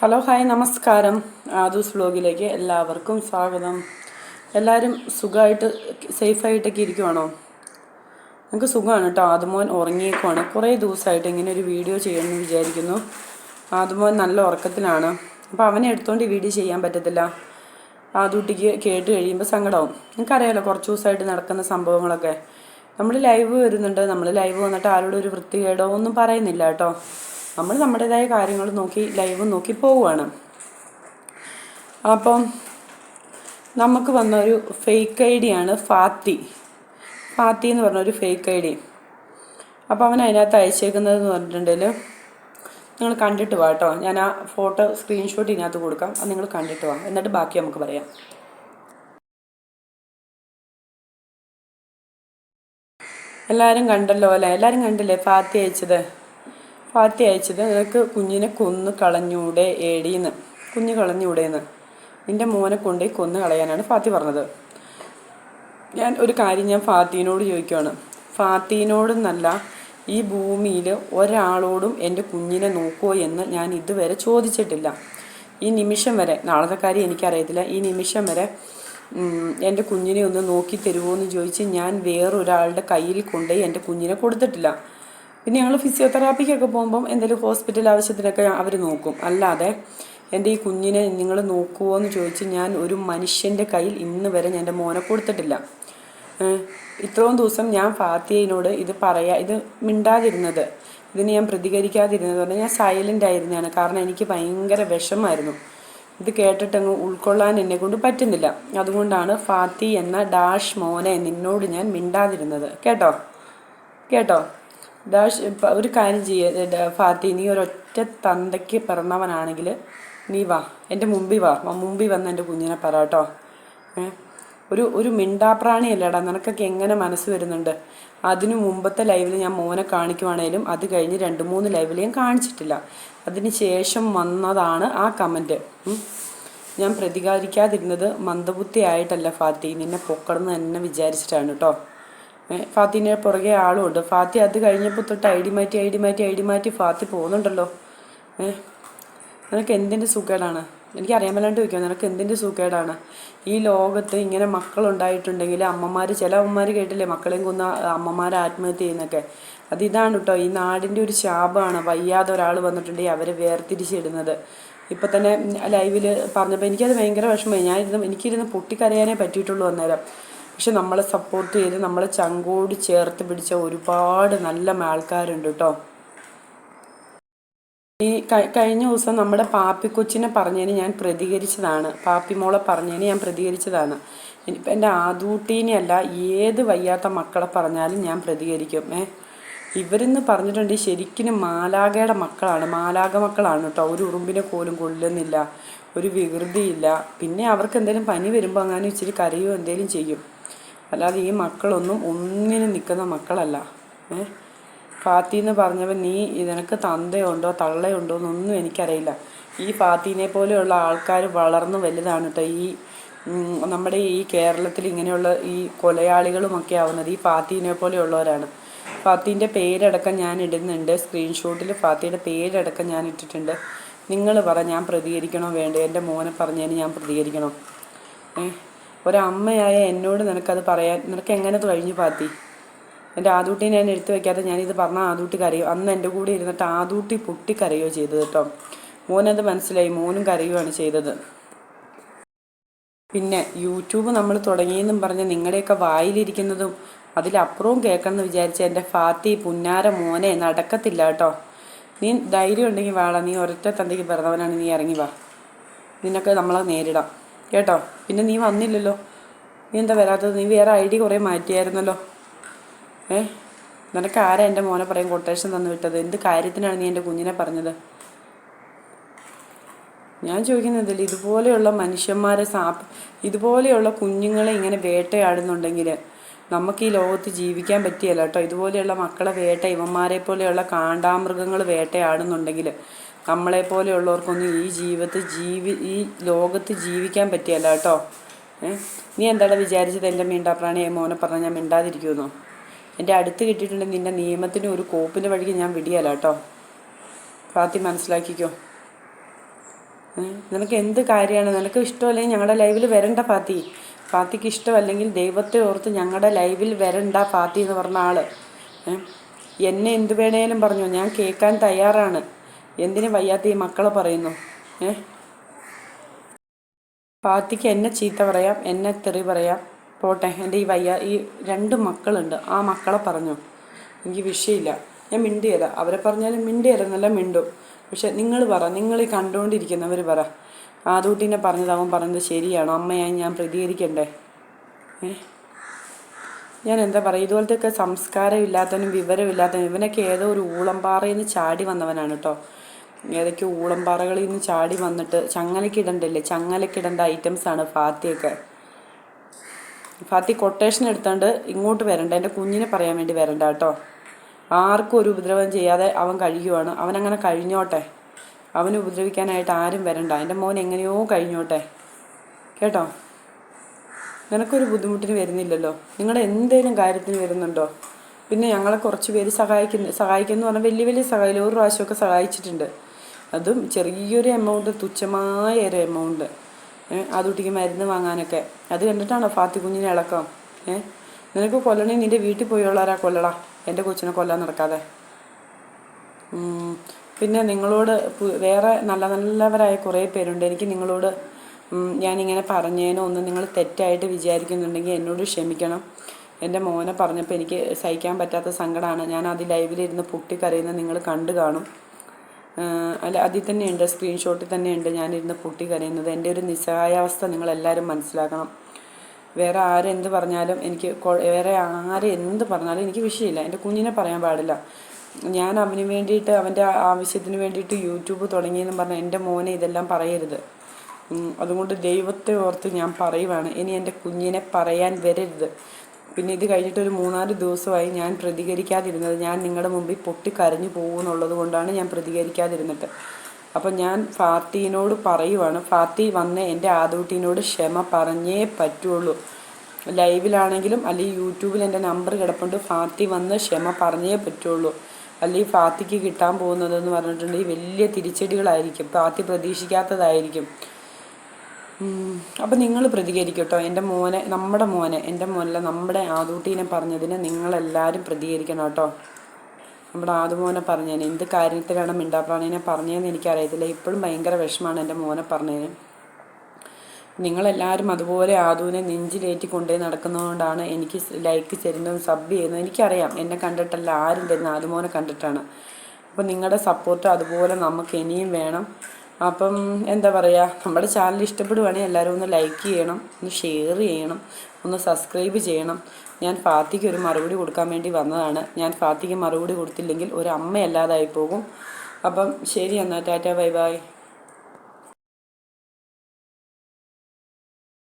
Hello hi നമസ്കാരം. ആദൂസ് വ്ലോഗിലേക്ക് എല്ലാവർക്കും സ്വാഗതം. എല്ലാവരും സുഖമായിട്ട് സേഫായിട്ടൊക്കെ ഇരിക്കുവാണോ? നമുക്ക് സുഖമാണ് കേട്ടോ. ആദുമോൻ ഉറങ്ങിയേക്കുവാണ്. കുറേ ദിവസമായിട്ട് ഇങ്ങനെ ഒരു വീഡിയോ ചെയ്യണമെന്ന് വിചാരിക്കുന്നു. ആദുമോൻ നല്ല ഉറക്കത്തിലാണ്. അപ്പോൾ അവനെ എടുത്തുകൊണ്ട് വീഡിയോ ചെയ്യാൻ പറ്റത്തില്ല. ആദൂട്ടിക്ക് കേട്ട് കഴിയുമ്പോൾ സങ്കടമാവും. നിങ്ങൾക്കറിയാലോ കുറച്ച് ദിവസമായിട്ട് നടക്കുന്ന സംഭവങ്ങളൊക്കെ. നമ്മൾ ലൈവ് വരുന്നുണ്ട്. നമ്മൾ ലൈവ് വന്നിട്ട് ആരോടും ഒരു വൃത്തികേടോ ഒന്നും പറയുന്നില്ല കേട്ടോ. നമ്മൾ നമ്മുടേതായ കാര്യങ്ങൾ നോക്കി ലൈവ് നോക്കി പോവുകയാണ്. അപ്പം നമുക്ക് വന്ന ഒരു ഫേക്ക് ഐ ഡിയാണ് ഫാത്തി. ഫാത്തി എന്ന് പറഞ്ഞ ഒരു ഫേക്ക് ഐ ഡി. അപ്പോൾ അവൻ അതിനകത്ത് അയച്ചേക്കുന്നത് എന്ന് പറഞ്ഞിട്ടുണ്ടെങ്കിൽ നിങ്ങൾ കണ്ടിട്ട് വാ കേട്ടോ. ഞാൻ ആ ഫോട്ടോ സ്ക്രീൻഷോട്ട് ഇതിനകത്ത് കൊടുക്കാം. അത് നിങ്ങൾ കണ്ടിട്ട് വാ. എന്നിട്ട് ബാക്കി നമുക്ക് പറയാം. എല്ലാവരും കണ്ടല്ലോ അല്ലേ? എല്ലാവരും കണ്ടില്ലേ ഫാത്തി അയച്ചത്? ഫാത്തി അയച്ചത് നിനക്ക് കുഞ്ഞിനെ കൊന്നു കളഞ്ഞൂടെ ഏടീന്ന്. കുഞ്ഞ് കളഞ്ഞൂടേന്ന്. നിന്റെ മോനെ കൊണ്ടുപോയി കൊന്നു കളയാനാണ് ഫാത്തി പറഞ്ഞത്. ഞാൻ ഒരു കാര്യം ഞാൻ ഫാത്തിനോട് ചോദിക്കുകയാണ് ഫാത്തിനോടെന്നല്ല ഈ ഭൂമിയിൽ ഒരാളോടും എന്റെ കുഞ്ഞിനെ നോക്കുമോ എന്ന് ഞാൻ ഇതുവരെ ചോദിച്ചിട്ടില്ല. ഈ നിമിഷം വരെ നാളത്തെ കാര്യം എനിക്കറിയത്തില്ല. ഈ നിമിഷം വരെ എന്റെ കുഞ്ഞിനെ ഒന്ന് നോക്കി തരുമോ എന്ന് ചോദിച്ച് ഞാൻ വേറൊരാളുടെ കയ്യിൽ കൊണ്ടുപോയി എന്റെ കുഞ്ഞിനെ കൊടുത്തിട്ടില്ല. പിന്നെ ഞങ്ങൾ ഫിസിയോതെറാപ്പിക്കൊക്കെ പോകുമ്പം എന്തെങ്കിലും ഹോസ്പിറ്റൽ ആവശ്യത്തിനൊക്കെ അവർ നോക്കും. അല്ലാതെ എന്റെ ഈ കുഞ്ഞിനെ നിങ്ങൾ നോക്കുമോ എന്ന് ചോദിച്ച് ഞാൻ ഒരു മനുഷ്യന്റെ കയ്യിൽ ഇന്ന് വരെ ഞാൻ എന്റെ മോനെ കൊടുത്തിട്ടില്ല. ഇത്രയും ദിവസം ഞാൻ ഫാത്തിയനോട് ഇത് പറയാ ഇത് മിണ്ടാതിരുന്നത് ഇതിന് ഞാൻ പ്രതികരിക്കാതിരുന്നത് പറഞ്ഞാൽ ഞാൻ സൈലന്റ് ആയിരുന്നതാണ്. കാരണം എനിക്ക് ഭയങ്കര വിഷമായിരുന്നു. ഇത് കേട്ടിട്ടങ്ങ് ഉൾക്കൊള്ളാൻ എന്നെ കൊണ്ട് പറ്റുന്നില്ല. അതുകൊണ്ടാണ് ഫാത്തി എന്ന ഡാഷ് മോനെ നിന്നോട് ഞാൻ മിണ്ടാതിരുന്നത്. കേട്ടോ? കേട്ടോ? ഡാഷ് ഒരു കാര്യം ചെയ്യ. ഫാത്തി നീ ഒരൊറ്റ തന്തയ്ക്ക് പിറന്നവനാണെങ്കിൽ നീ വാ. എന്റെ മുമ്പിൽ വാ. മുമ്പിൽ വന്ന് എന്റെ കുഞ്ഞിനെ പറ കേട്ടോ. ഒരു ഒരു മിണ്ടാപ്രാണിയല്ലേടാ നിനക്കൊക്കെ എങ്ങനെ മനസ്സ് വരുന്നുണ്ട്? അതിനു മുമ്പത്തെ ലൈവിൽ ഞാൻ മോനെ കാണിക്കുവാണേലും അത് കഴിഞ്ഞ് രണ്ട് മൂന്ന് ലൈവിൽ ഞാൻ കാണിച്ചിട്ടില്ല. അതിന് ശേഷം വന്നതാണ് ആ കമന്റ് ഞാൻ പ്രതികാരിക്കാതിരുന്നത് മന്ദബുദ്ധിയായിട്ടല്ല ഫാത്തി. നിന്നെ പൊക്കണമെന്ന് തന്നെ വിചാരിച്ചിട്ടാണ് കേട്ടോ. ഫാത്തിന്റെ പുറകെ ആളും ഉണ്ട് ഫാത്തി അത് കഴിഞ്ഞപ്പോൾ തൊട്ട് ഐ ഡി മാറ്റി ഐ ഡി മാറ്റി ഐ ഡി മാറ്റി ഫാത്തി പോകുന്നുണ്ടല്ലോ. ഏ നിനക്ക് എന്തിന്റെ സുഖേടാണ്? എനിക്ക് അറിയാൻ മേലാണ്ട് ചോദിക്കാം. നിനക്ക് എന്തിന്റെ സുഖേടാണ്? ഈ ലോകത്ത് ഇങ്ങനെ മക്കളുണ്ടായിട്ടുണ്ടെങ്കിൽ അമ്മമാർ ചില അമ്മമാർ കേട്ടില്ലേ? മക്കളെയും കൊന്ന അമ്മമാർ ആത്മഹത്യ ചെയ്യുന്നൊക്കെ. അത് ഇതാണ് കേട്ടോ ഈ നാടിന്റെ ഒരു ശാപമാണ്. വയ്യാതെ ഒരാൾ വന്നിട്ടുണ്ടെങ്കിൽ അവരെ വേർതിരിച്ചിടുന്നത്. ഇപ്പം തന്നെ ലൈവിൽ പറഞ്ഞപ്പോൾ എനിക്കത് ഭയങ്കര വിഷമമായി. ഞാനിരുന്ന് എനിക്കിരുന്ന് പൊട്ടിക്കരയാനേ പറ്റിയിട്ടുള്ളൂ അന്നേരം. പക്ഷെ നമ്മളെ സപ്പോർട്ട് ചെയ്ത് നമ്മളെ ചങ്കോട് ചേർത്ത് പിടിച്ച ഒരുപാട് നല്ല ആൾക്കാരുണ്ട് കേട്ടോ ഈ കഴിഞ്ഞ ദിവസം നമ്മുടെ പാപ്പിക്കൊച്ചിനെ പറഞ്ഞതിന് ഞാൻ പ്രതികരിച്ചതാണ്. പാപ്പിമോളെ പറഞ്ഞതിന് ഞാൻ പ്രതികരിച്ചതാണ്. ഇനിയിപ്പോൾ എന്റെ ആദൂട്ടീനെയല്ല ഏത് വയ്യാത്ത മക്കളെ പറഞ്ഞാലും ഞാൻ പ്രതികരിക്കും. ഏ? ഇവരെന്ന് പറഞ്ഞിട്ടുണ്ട് ശരിക്കും മാലാകയുടെ മക്കളാണ്. മാലാക മക്കളാണ് കേട്ടോ ഒരു ഉറുമ്പിനെ പോലും കൊല്ലുന്നില്ല. ഒരു വികൃതിയില്ല. പിന്നെ അവർക്ക് എന്തെങ്കിലും പനി വരുമ്പോൾ അങ്ങനെ ഇച്ചിരി കരയോ എന്തെങ്കിലും ചെയ്യും. അല്ലാതെ ഈ മക്കളൊന്നും ഒന്നിനും നിൽക്കുന്ന മക്കളല്ല. ഏ? ഫാത്തി എന്ന് പറഞ്ഞവൻ നീ നിനക്ക് തന്തയുണ്ടോ തള്ളയുണ്ടോ എന്നൊന്നും എനിക്കറിയില്ല. ഈ ഫാത്തിനെ പോലെയുള്ള ആൾക്കാർ വളർന്നു വലുതാണ് കേട്ടോ ഈ നമ്മുടെ ഈ കേരളത്തിൽ ഇങ്ങനെയുള്ള ഈ കൊലയാളികളുമൊക്കെ ആവുന്നത് ഈ ഫാത്തിനെ പോലെയുള്ളവരാണ്. ഫാത്തിന്റെ പേരടക്കം ഞാൻ ഇടുന്നുണ്ട്. സ്ക്രീൻഷോട്ടിൽ ഫാത്തിയുടെ പേരടക്കം ഞാൻ ഇട്ടിട്ടുണ്ട്. നിങ്ങൾ പറ ഞാൻ പ്രതികരിക്കണോ വേണ്ടേ? എന്റെ മോനെ പറഞ്ഞതിന് ഞാൻ പ്രതികരിക്കണോ? ഏ? ഒരമ്മയായ എന്നോട് നിനക്കത് പറയാൻ നിനക്ക് എങ്ങനെ കഴിഞ്ഞു പാത്തി? എന്റെ ആദൂട്ടി ഞാൻ എടുത്തു വയ്ക്കാതെ ഞാനിത് പറഞ്ഞ ആദൂട്ടി കരയോ അന്ന് എന്റെ കൂടെ ഇരുന്നിട്ട് ആദൂട്ടി പൊട്ടി കരയോ ചെയ്തത് കേട്ടോ. മോനത് മനസ്സിലായി. മോനും കരയുവാണ് ചെയ്തത്. പിന്നെ യൂട്യൂബ് നമ്മൾ തുടങ്ങിയെന്നും പറഞ്ഞ് നിങ്ങളുടെയൊക്കെ വായിലിരിക്കുന്നതും അതിലപ്പുറവും കേൾക്കണം എന്ന് വിചാരിച്ച എന്റെ ഫാത്തി പുന്നാര മോനെ നടക്കത്തില്ല കേട്ടോ. നീ ധൈര്യം ഉണ്ടെങ്കിൽ വാള നീ ഒരൊറ്റ തന്തയ്ക്ക് പിറന്നവനാണ് നീ ഇറങ്ങി വാ. നിനക്ക് നമ്മളെ നേരിടാം. കേട്ടോ? പിന്നെ നീ വന്നില്ലല്ലോ. നീ എന്താ വരാത്തത്? നീ വേറെ ഐ ഡി കുറേ മാറ്റിയായിരുന്നല്ലോ. ഏ? നിനക്ക് ആരാ എന്റെ മോനെ പറയും കൊട്ടേഷൻ തന്നു വിട്ടത്? എന്ത് കാര്യത്തിനാണ് നീ എന്റെ കുഞ്ഞിനെ പറഞ്ഞത്? ഞാൻ ചോദിക്കുന്നതിൽ ഇതുപോലെയുള്ള മനുഷ്യന്മാരെ സാപ്പ് ഇതുപോലെയുള്ള കുഞ്ഞുങ്ങളെ ഇങ്ങനെ വേട്ടയാടുന്നുണ്ടെങ്കിൽ നമുക്ക് ഈ ലോകത്ത് ജീവിക്കാൻ പറ്റിയല്ല കേട്ടോ. ഇതുപോലെയുള്ള മക്കളെ വേട്ട ഇവന്മാരെ പോലെയുള്ള കാണ്ടാമൃഗങ്ങൾ വേട്ടയാടുന്നുണ്ടെങ്കിൽ നമ്മളെ പോലെയുള്ളവർക്കൊന്നും ഈ ജീവിതത്തിൽ ജീവി ഈ ലോകത്ത് ജീവിക്കാൻ പറ്റിയല്ല കേട്ടോ. നീ എന്താണ് വിചാരിച്ചത് എന്റെ മീണ്ടാപ്രാണിയെ മോനെ പറഞ്ഞാൽ ഞാൻ മിണ്ടാതിരിക്കുമെന്നോ? എന്റെ അടുത്ത് കിട്ടിയിട്ടുണ്ടെങ്കിൽ നിന്റെ നിയമത്തിന് ഒരു കോപ്പിന്റെ വഴിക്ക് ഞാൻ വിടിയല്ല കേട്ടോ. ഫാത്തി മനസ്സിലാക്കിക്കോ. നിനക്ക് എന്ത് കാര്യമാണ്? നിനക്ക് ഇഷ്ടമല്ലെങ്കിൽ ഞങ്ങളുടെ ലൈവിൽ വരണ്ട ഫാത്തി? ഫാത്തിക്ക് ഇഷ്ടമല്ലെങ്കിൽ ദൈവത്തെ ഓർത്ത് ഞങ്ങളുടെ ലൈവിൽ വരണ്ട ഫാത്തി എന്ന് പറഞ്ഞ ആൾ എന്നെ എന്ത് വേണേലും പറഞ്ഞു? ഞാൻ കേൾക്കാൻ തയ്യാറാണ്. എന്തിനു വയ്യാത്ത ഈ മക്കളെ പറയുന്നു? ഏ? പാത്തിക്ക് എന്നെ ചീത്ത പറയാം എന്നെ തെറി പറയാം. പോട്ടെ എന്റെ ഈ വയ്യ ഈ രണ്ട് മക്കളുണ്ട്. ആ മക്കളെ പറഞ്ഞു. എനിക്ക് വിഷയമില്ല. ഞാൻ മിണ്ടി മിണ്ടിയല്ല അവരെ പറഞ്ഞാലും മിണ്ടിയല്ലെന്നല്ല മിണ്ടും. പക്ഷെ നിങ്ങൾ പറ നിങ്ങൾ ഈ കണ്ടുകൊണ്ടിരിക്കുന്നവർ പറ. ആദൂട്ടിനെ പറഞ്ഞത് അവൻ പറഞ്ഞത് ശരിയാണോ? അമ്മയായി ഞാൻ പ്രതികരിക്കണ്ടേ? ഏ? ഞാൻ എന്താ പറയുക ഇതുപോലത്തെയൊക്കെ സംസ്കാരം ഇല്ലാത്തവനും വിവരമില്ലാത്തവനും ഇവനൊക്കെ ഏതോ ഒരു ഊളംപാറയിൽ നിന്ന് ചാടി വന്നവനാണ് കേട്ടോ. ഏതൊക്കെ ഊളംപാറകളിൽ നിന്ന് ചാടി വന്നിട്ട് ചങ്ങലക്കിടണ്ടല്ലേ? ചങ്ങലക്കിടേണ്ട ഐറ്റംസാണ് ഫാത്തിയൊക്കെ. ഫാത്തി കൊട്ടേഷൻ എടുത്തോണ്ട് ഇങ്ങോട്ട് വരണ്ട. എന്റെ കുഞ്ഞിനെ പറയാൻ വേണ്ടി വരണ്ട കേട്ടോ. ആർക്കും ഒരു ഉപദ്രവം ചെയ്യാതെ അവൻ കഴിയുവാണ്. അവനങ്ങനെ കഴിഞ്ഞോട്ടെ? അവനെ ഉപദ്രവിക്കാനായിട്ട് ആരും വരണ്ട. എന്റെ മോൻ എങ്ങനെയോ കഴിഞ്ഞോട്ടെ? കേട്ടോ? നിനക്കൊരു ബുദ്ധിമുട്ടിന് വരുന്നില്ലല്ലോ. നിങ്ങളുടെ എന്തേലും കാര്യത്തിന് വരുന്നുണ്ടോ? പിന്നെ ഞങ്ങളെ കുറച്ച് പേര് സഹായിക്കുന്നു സഹായിക്കുന്നു പറഞ്ഞാൽ വലിയ വലിയ സഹായം ഒരു പ്രാവശ്യമൊക്കെ സഹായിച്ചിട്ടുണ്ട്. അതും ചെറിയൊരു എമൗണ്ട് തുച്ഛമായ ഒരു എമൗണ്ട് അതുട്ടിക്ക് മരുന്ന് വാങ്ങാനൊക്കെ. അത് കണ്ടിട്ടാണോ ഫാത്തി കുഞ്ഞിനെ ഇളക്കം? ഏ നിനക്ക് കൊല്ലണേ നിന്റെ വീട്ടിൽ പോയുള്ളവരാ കൊല്ലടാ എന്റെ കൊച്ചിനെ കൊല്ലാൻ നടക്കാതെ. പിന്നെ നിങ്ങളോട് വേറെ നല്ല നല്ലവരായ കുറേ പേരുണ്ട്. എനിക്ക് നിങ്ങളോട് ഞാനിങ്ങനെ പറഞ്ഞതിനോ ഒന്നും നിങ്ങൾ തെറ്റായിട്ട് വിചാരിക്കുന്നുണ്ടെങ്കിൽ എന്നോട് ക്ഷമിക്കണം. എന്റെ മോനെ പറഞ്ഞപ്പോൾ എനിക്ക് സഹിക്കാൻ പറ്റാത്ത സങ്കടമാണ്. ഞാൻ അത് ലൈവിലിരുന്ന് പൊട്ടിക്കരയുന്നത് നിങ്ങൾ കണ്ടു കാണും. അല്ല അതിൽ തന്നെയുണ്ട് സ്ക്രീൻഷോട്ടിൽ തന്നെയുണ്ട് ഞാനിരുന്ന് പൊട്ടി കരയുന്നത്. എന്റെ ഒരു നിസ്സഹായാവസ്ഥ നിങ്ങളെല്ലാവരും മനസ്സിലാക്കണം. വേറെ ആരെന്ത് പറഞ്ഞാലും എനിക്ക് വേറെ ആരെന്ത് പറഞ്ഞാലും എനിക്ക് വിഷയമില്ല. എന്റെ കുഞ്ഞിനെ പറയാൻ പാടില്ല. ഞാൻ അവന് വേണ്ടിയിട്ട് അവന്റെ ആവശ്യത്തിന് വേണ്ടിയിട്ട് യൂട്യൂബ് തുടങ്ങിയെന്ന് പറഞ്ഞാൽ എന്റെ മോനെ ഇതെല്ലാം പറയരുത്. അതുകൊണ്ട് ദൈവത്തെ ഓർത്ത് ഞാൻ പറയുവാണ് ഇനി എന്റെ കുഞ്ഞിനെ പറയാൻ വരരുത്. പിന്നെ ഇത് കഴിഞ്ഞിട്ടൊരു മൂന്നാൽ ദിവസമായി ഞാൻ പ്രതികരിക്കാതിരുന്നത്. ഞാൻ നിങ്ങളുടെ മുമ്പിൽ പൊട്ടിക്കരഞ്ഞു പോകുമെന്നുള്ളത് കൊണ്ടാണ് ഞാൻ പ്രതികരിക്കാതിരുന്നിട്ട് അപ്പം ഞാൻ ഫാത്തിനോട് പറയുവാണ്. ഫാത്തി വന്ന് എന്റെ ആദൂട്ടിനോട് ക്ഷമ പറഞ്ഞേ പറ്റുള്ളൂ. ലൈവിലാണെങ്കിലും അല്ലെങ്കിൽ യൂട്യൂബിൽ എന്റെ നമ്പർ കിടപ്പുണ്ട്. ഫാത്തി വന്ന് ക്ഷമ പറഞ്ഞേ പറ്റുള്ളൂ. അല്ലെങ്കിൽ ഫാത്തിക്ക് കിട്ടാൻ പോകുന്നതെന്ന് പറഞ്ഞിട്ടുണ്ടെങ്കിൽ വലിയ തിരിച്ചടികളായിരിക്കും. ഫാത്തി പ്രതീക്ഷിക്കാത്തതായിരിക്കും. അപ്പം നിങ്ങൾ പ്രതികരിക്കട്ടോ. എന്റെ മോനെ നമ്മുടെ മോനെ എന്റെ മോനല്ല നമ്മുടെ ആദൂട്ടീനെ പറഞ്ഞതിന് നിങ്ങളെല്ലാവരും പ്രതികരിക്കണം കേട്ടോ നമ്മുടെ ആദുമോനെ പറഞ്ഞതിന് എന്ത് കാര്യത്തിലാണ് മിണ്ടാപ്രാണീനെ പറഞ്ഞതെന്ന് എനിക്കറിയത്തില്ല. ഇപ്പോഴും ഭയങ്കര വിഷമാണ് എന്റെ മോനെ പറഞ്ഞതിന് നിങ്ങളെല്ലാവരും അതുപോലെ ആദുവിനെ നെഞ്ചിലേറ്റി കൊണ്ടുപോയി നടക്കുന്നതുകൊണ്ടാണ് എനിക്ക് ലൈക്ക് തരുന്നതും സബ് ചെയ്യുന്നതും. എനിക്കറിയാം. എന്നെ കണ്ടിട്ടല്ല ആരും തരുന്ന ആദുമോനെ കണ്ടിട്ടാണ്. അപ്പോൾ നിങ്ങളുടെ സപ്പോർട്ട് അതുപോലെ നമുക്ക് ഇനിയും വേണം. അപ്പം എന്താ പറയുക നമ്മുടെ ചാനൽ ഇഷ്ടപ്പെടുവാണെങ്കിൽ എല്ലാവരും ഒന്ന് ലൈക്ക് ചെയ്യണം ഒന്ന് ഷെയർ ചെയ്യണം ഒന്ന് സബ്സ്ക്രൈബ് ചെയ്യണം. ഞാൻ ഫാത്തിക്ക് ഒരു മറുപടി കൊടുക്കാൻ വേണ്ടി വന്നതാണ്. ഞാൻ ഫാത്തിക്ക് മറുപടി കൊടുത്തില്ലെങ്കിൽ ഒരു അമ്മയല്ലാതായി പോകും. അപ്പം ശരി എന്നാൽ ടാറ്റ ബൈ ബൈ